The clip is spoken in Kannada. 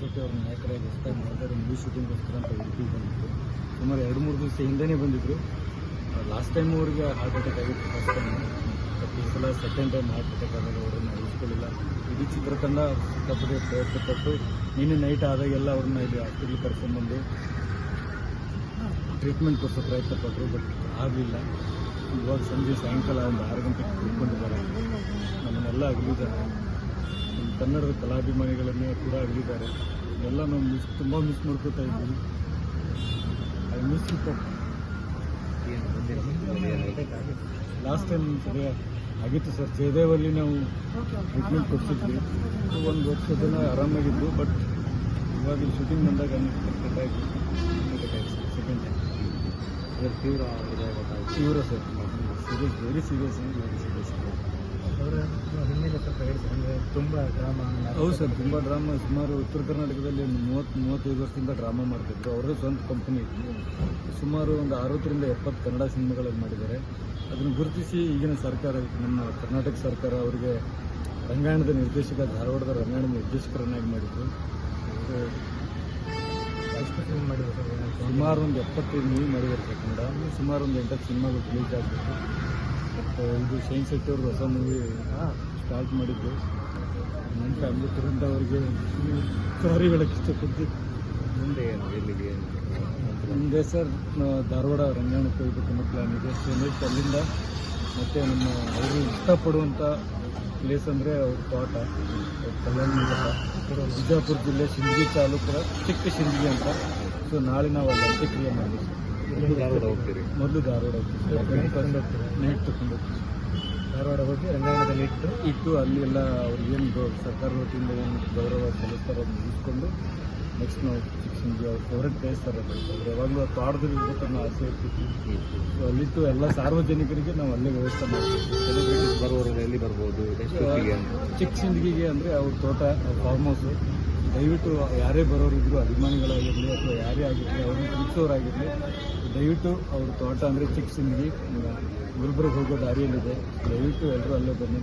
ಸಿಟಿ ಅವ್ರ ನಾಯಕರಾಗಿ ಹೊಸದಾಗಿ ಮಾಡ್ತಾರೆ ಮೂವಿ ಶೂಟಿಂಗ್ಗೋಸ್ಕರ ಅಂತ ಉಡುಪಿಗೆ ಬಂದಿದ್ರು. ಸುಮಾರು ಎರಡು, ಮೂರು ದಿವಸ ಹಿಂದೆನೇ ಬಂದಿದ್ರು. ಲಾಸ್ಟ್ ಟೈಮ್ ಅವ್ರಿಗೆ ಹಾರ್ಟ್ ಅಟ್ಯಾಕ್ ಆಗಿತ್ತು ಫಸ್ಟ್ ಟೈಮ್ ಬಟ್ ಈ ಸಲ ಸೆಕೆಂಡ್ ಟೈಮ್ ಹಾರ್ಟ್ ಅಟ್ಯಾಕ್ ಆದಾಗ ಅವ್ರನ್ನ ಉಳಿಸ್ಕೊಳ್ಳಿಲ್ಲ. ಇಡೀ ಚಿತ್ರತಂಡ ಸಿಕ್ಕಾಪಟ್ಟೆ ಪ್ರಯತ್ನಪಟ್ಟು ನಿನ್ನೆ ನೈಟ್ ಆದಾಗೆಲ್ಲ ಅವ್ರನ್ನ ಇಲ್ಲಿ ಹಾಸ್ಪಿಟ್ಲಿಗೆ ಕರ್ಕೊಂಡ್ಬಂದು ಟ್ರೀಟ್ಮೆಂಟ್ ಕೊಡಿಸೋ ಪ್ರಯತ್ನ ಪಟ್ಟರು ಬಟ್ ಆಗಲಿಲ್ಲ. ಇವಾಗ ಸಂಜೆ ಸಾಯಂಕಾಲ ಒಂದು ಆರು ಗಂಟೆಗೆ ತಿಳ್ಕೊಂಡಿದ್ದಾರೆ ನಮ್ಮನ್ನೆಲ್ಲ ಅಗಲಿದ್ದಾರೆ ಕನ್ನಡದ ಕಲಾಭಿಮಾನಿಗಳನ್ನೇ ಕೂಡ ಅಗಲಿದ್ದಾರೆ ಎಲ್ಲ ನಾವು ಮಿಸ್ ತುಂಬ ಮಿಸ್ ಮಾಡ್ಕೋತಾ ಇದ್ದೀವಿ. I miss it last time ಸರಿ ಆಗಿತ್ತು ಸರ್. ಜಯದೇವಲ್ಲಿ ನಾವು ಟ್ರೀಟ್ಮೆಂಟ್ ಕೊಡ್ಸಿದ್ವಿ. ಒಂದು ವರ್ಷ ಜನ ಆರಾಮಾಗಿದ್ದು ಬಟ್ ಇವಾಗ ಶೂಟಿಂಗ್ ಬಂದಾಗ ಅನ್ಎಕ್ಸ್ಪೆಕ್ಟೆಡ್ ಆಗಿ ಸೆಕೆಂಡ್ ಟೈಮ್ ತೀವ್ರ ತೀವ್ರ sir. Serious very serious very serious ಅವರ ಹಿನ್ನೆಲೆ ಸ್ವಲ್ಪ ಹೇಳಿ ಸರ್ ಅಂದರೆ ತುಂಬ ಡ್ರಾಮಾ. ಹೌದು ಸರ್. ತುಂಬ ಡ್ರಾಮಾ. ಸುಮಾರು ಉತ್ತರ ಕರ್ನಾಟಕದಲ್ಲಿ ಒಂದು ಮೂವತ್ತು ಮೂವತ್ತೈದು ವರ್ಷದಿಂದ ಡ್ರಾಮಾ ಮಾಡ್ತಿದ್ರು. ಅವರೇ ಸ್ವಂತ ಕಂಪನಿ ಸುಮಾರು ಒಂದು ಅರವತ್ತರಿಂದ ಎಪ್ಪತ್ತು ಕನ್ನಡ ಸಿನಿಮಾಗಳಲ್ಲಿ ಮಾಡಿದ್ದಾರೆ. ಅದನ್ನು ಗುರುತಿಸಿ ಈಗಿನ ಸರ್ಕಾರ ನಮ್ಮ ಕರ್ನಾಟಕ ಸರ್ಕಾರ ಅವರಿಗೆ ರಂಗಾಯಣದ ನಿರ್ದೇಶಕ ಧಾರವಾಡದ ರಂಗಾಯಣದ ನಿರ್ದೇಶಕರನ್ನಾಗಿ ಮಾಡಿದ್ರು. ಸುಮಾರು ಒಂದು ಎಪ್ಪತ್ತೈದು ಮೂವಿ ಮಾಡಿದ್ದಾರೆ ಸರ್ ಕನ್ನಡ. ಸುಮಾರು ಒಂದು ಎಂಟತ್ತು ಸಿನಿಮಾಗಳು ರಿಲೀಸ್ ಆಗಬೇಕು ಮತ್ತು ಇದು ಸೈನ್ಸ್ ಶೆಟ್ಟಿ ಅವ್ರದ್ದು ಹೊಸ ಮೂವಿ ಸ್ಟಾರ್ಟ್ ಮಾಡಿದ್ದು. ನನ್ನ ಫ್ಯಾಮಿಲಿ ಕಡೆಯಿಂದ ಅವರಿಗೆ ಸಾರಿ ಹೇಳಕ್ಕೆ ಇಷ್ಟಪಡ್ತೀವಿ ಮುಂದೆ ಏನು ಎಲ್ಲಿಗೆ ಮುಂದೆ ಸರ್ ಧಾರವಾಡ ರಂಗಾಯಣಕ್ಕೆ ಹೋಗ್ಬೇಕು ಅನ್ನೋ ಪ್ಲ್ಯಾನ್ ಇದೆ. ಸೊ ಅಲ್ಲಿಂದ ಮತ್ತು ನಮ್ಮ ಅವರು ಇಷ್ಟಪಡುವಂಥ ಪ್ಲೇಸ್ ಅಂದರೆ ಅವ್ರ ತೋಟ ಕಲ್ಯಾಣ ಬಿಜಾಪುರ ಜಿಲ್ಲೆ ಸಿಂದಗಿ ತಾಲೂಕಿನ ಚಿಕ್ಕ ಸಿಂದಗಿ ಅಂತ. ಸೊ ನಾಳೆ ನಾವು ಅಲ್ಲಿ ಅಂತ್ಯಕ್ರಿಯೆ ಮಾಡಿ ಮೊದಲು ಧಾರವಾಡ ಹೋಗ್ತೀವಿ? ನೈಟ್ ತಗೊಂಡು ಹೋಗ್ತೀವಿ. ಧಾರವಾಡ ಹೋಗಿ ಇಟ್ಟು ಇಟ್ಟು ಅಲ್ಲಿ ಎಲ್ಲ ಅವ್ರಿಗೆ ಏನು ಸರ್ಕಾರ ವತಿಯಿಂದ ಏನು ಗೌರವ ಸಲ್ಲಿಸ್ತಾರೋ ಅದನ್ನ ಮುಗಿಸ್ಕೊಂಡು ನೆಕ್ಸ್ಟ್ ನಾವು ಶಿಕ್ಷಣಿಗೆ ಅವ್ರ ಫೇವ್ರೆಟ್ ಪ್ಲೇಸ್ ಅದು ಅವ್ರು ಯಾವಾಗಲೂ ಅದು ತೋಟದಲ್ಲಿ ಇರ್ಬೇಕು ಅನ್ನೋ ಆಸೆ ಇರ್ತಿತ್ತು. ಸೊ ಅಲ್ಲಿಟ್ಟು ಎಲ್ಲ ಸಾರ್ವಜನಿಕರಿಗೆ ನಾವು ಅಲ್ಲೇ ವ್ಯವಸ್ಥೆ ಮಾಡ್ತೀವಿ. ಸೆಲೆಬ್ರಿಟೀಸ್ ಬರೋರು ಎಲ್ಲಿ ಬರ್ಬೋದು? ಚಿಕ್ಕ ಸಿಂದಗಿಗೆ ಅಂದರೆ ಅವ್ರ ತೋಟ ಫಾರ್ಮ್ ಹೌಸು ದಯವಿಟ್ಟು ಯಾರೇ ಬರೋರಿದ್ರು ಅಭಿಮಾನಿಗಳಾಗಿರಲಿ ಅಥವಾ ಯಾರೇ ಆಗಿರಲಿ ಅವ್ರನ್ನ ಪ್ರೀತಿಸೋರಾಗಿರಲಿ ದಯವಿಟ್ಟು ಅವ್ರ ತೋಟ ಅಂದರೆ ಚಿಕ್ಕ ಸಿಂದಗಿ ಗುಲ್ಬರ್ಗ ಹೋಗೋ ದಾರಿಯಲ್ಲಿದೆ. ದಯವಿಟ್ಟು ಎಲ್ಲರೂ ಅಲ್ಲೇ ಬನ್ನಿ.